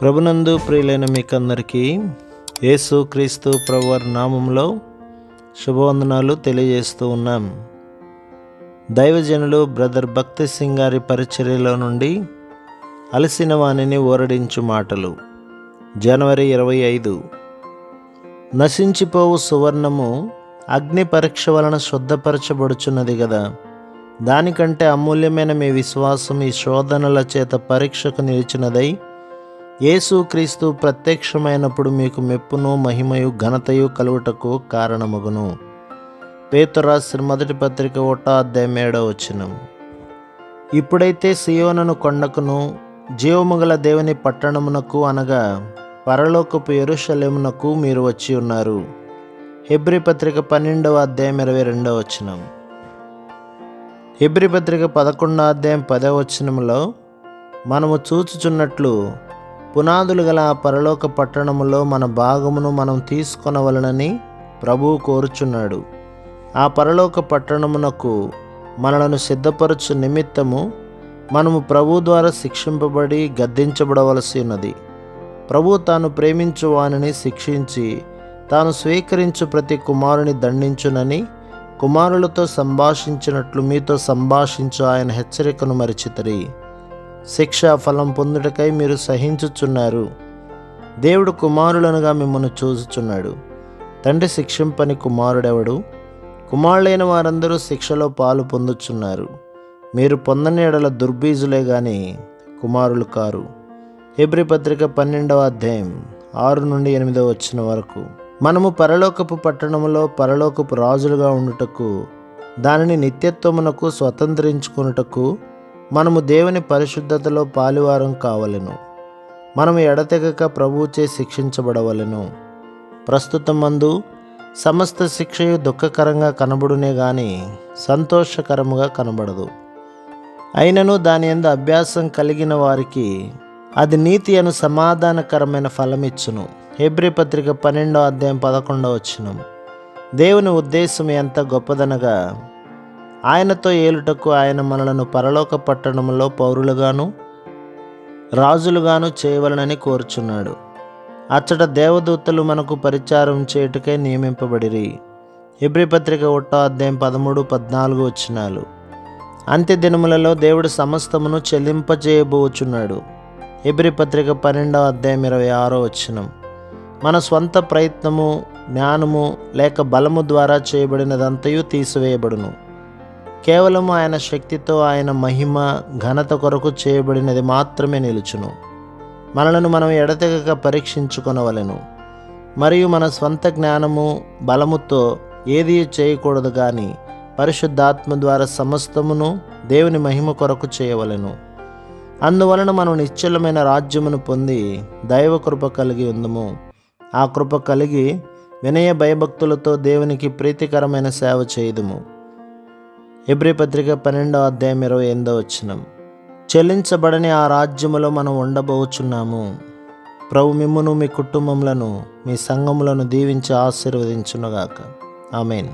ప్రభునందు ప్రియులైన మీకందరికీ యేసు క్రీస్తు ప్రభువారి నామంలో శుభవందనాలు తెలియజేస్తూ ఉన్నాం. దైవజనులు బ్రదర్ భక్తి సింగ్ గారి పరిచర్యలో నుండి అలసిన వాణిని ఓరడించు మాటలు. జనవరి ఇరవై ఐదు. నశించిపోవు సువర్ణము అగ్ని పరీక్ష వలన శుద్ధపరచబడుచున్నది కదా దానికంటే అమూల్యమైన మీ విశ్వాసం ఈ శోధనల చేత పరీక్షకు నిలిచినదై యేసుక్రీస్తు ప్రత్యక్షమైనప్పుడు మీకు మెప్పును మహిమయు ఘనతయు కలుగుటకు కారణమగును. పేతురాసిన మొదటి పత్రిక ఒకటో అధ్యాయం ఏడో వచ్చినం ఇప్పుడైతే సియోనను కొండకును జీవముగల దేవుని పట్టణమునకు అనగా పరలోకపు ఎరుషలేమునకు మీరు వచ్చి ఉన్నారు. హెబ్రి పత్రిక పన్నెండవ అధ్యాయం ఇరవై రెండవ వచనం. హెబ్రి పత్రిక పదకొండవ అధ్యాయం పదవ వచనంలో మనము చూచుచున్నట్లు పునాదులు గల ఆ పరలోక పట్టణములో మన భాగమును మనం తీసుకొనవలనని ప్రభువు కోరుచున్నాడు. ఆ పరలోక పట్టణమునకు మనలను సిద్ధపరచు నిమిత్తము మనము ప్రభు ద్వారా శిక్షింపబడి గద్దించబడవలసి ఉన్నది. ప్రభు తాను ప్రేమించు వానిని శిక్షించి తాను స్వీకరించు ప్రతి కుమారుని దండించునని కుమారులతో సంభాషించినట్లు మీతో సంభాషించు ఆయన హెచ్చరికను మరిచితరి. శిక్షా ఫలం పొందుటకై మీరు సహించుచున్నారు. దేవుడు కుమారులనుగా మిమ్మల్ని చూసుచున్నాడు తండ్రి శిక్షింపని కుమారుడెవడు? కుమారులైన వారందరూ శిక్షలో పాలు పొందుచున్నారు. మీరు పొందని ఎడల దుర్బీజులే గాని కుమారులు కారు. హెబ్రి పత్రిక పన్నెండవ అధ్యాయం ఆరు నుండి ఎనిమిదవ వచ్చిన వరకు. మనము పరలోకపు పట్టణములో పరలోకపు రాజులుగా ఉండుటకు దానిని నిత్యత్వమునకు స్వతంత్రించుకున్నటకు మనము దేవుని పరిశుద్ధతలో పాలివారం కావలెను. మనము ఎడతెగక ప్రభువుచే శిక్షించబడవలెను. ప్రస్తుతం మందు సమస్త శిక్షయు దుఃఖకరంగా కనబడునే గాని సంతోషకరముగా కనబడదు. అయినను దాని ఎందు అభ్యాసం కలిగిన వారికి అది నీతి అను సమాధానకరమైన ఫలమిచ్చును. హెబ్రి పత్రిక పన్నెండో అధ్యాయం పదకొండవ వచ్చినం దేవుని ఉద్దేశం ఎంత గొప్పదనగా ఆయనతో ఏలుటకు ఆయన మనలను పరలోక పట్టణంలో పౌరులుగాను రాజులుగాను చేయవలనని కోరుచున్నాడు. అచ్చట దేవదూతలు మనకు పరిచారం చేయుటకై నియమింపబడిరి. హెబ్రి పత్రిక ఒకటో అధ్యాయం పదమూడు పద్నాలుగు వచ్చినాలు అంత్య దినములలో దేవుడు సమస్తమును చెల్లింపజేయబోచున్నాడు. హెబ్రి పత్రిక పన్నెండవ అధ్యాయం ఇరవై ఆరో వచ్చినం మన స్వంత ప్రయత్నము జ్ఞానము లేక బలము ద్వారా చేయబడినదంతయు తీసివేయబడును. కేవలం ఆయన శక్తితో ఆయన మహిమ ఘనత కొరకు చేయబడినది మాత్రమే నిలుచును. మనలను మనం ఎడతెగక పరీక్షించుకొనవలెను. మరియు మన స్వంత జ్ఞానము బలముతో ఏది చేయకూడదు కానీ పరిశుద్ధాత్మ ద్వారా సమస్తమును దేవుని మహిమ కొరకు చేయవలెను. అందువలన మనం నిశ్చలమైన రాజ్యమును పొంది దైవ కృప కలిగి ఉందము. ఆ కృప కలిగి వినయ భయభక్తులతో దేవునికి ప్రీతికరమైన సేవ చేయుదుము. ఎబ్రి పత్రిక పన్నెండవ అధ్యాయం ఇరవై ఎనిమిదో వచ్చినం చెల్లించబడని ఆ రాజ్యములో మనం ఉండబోచున్నాము. ప్రభు మిమ్మును మీ కుటుంబములను మీ సంఘములను దీవించి ఆశీర్వదించునుగాక. ఆమెన్.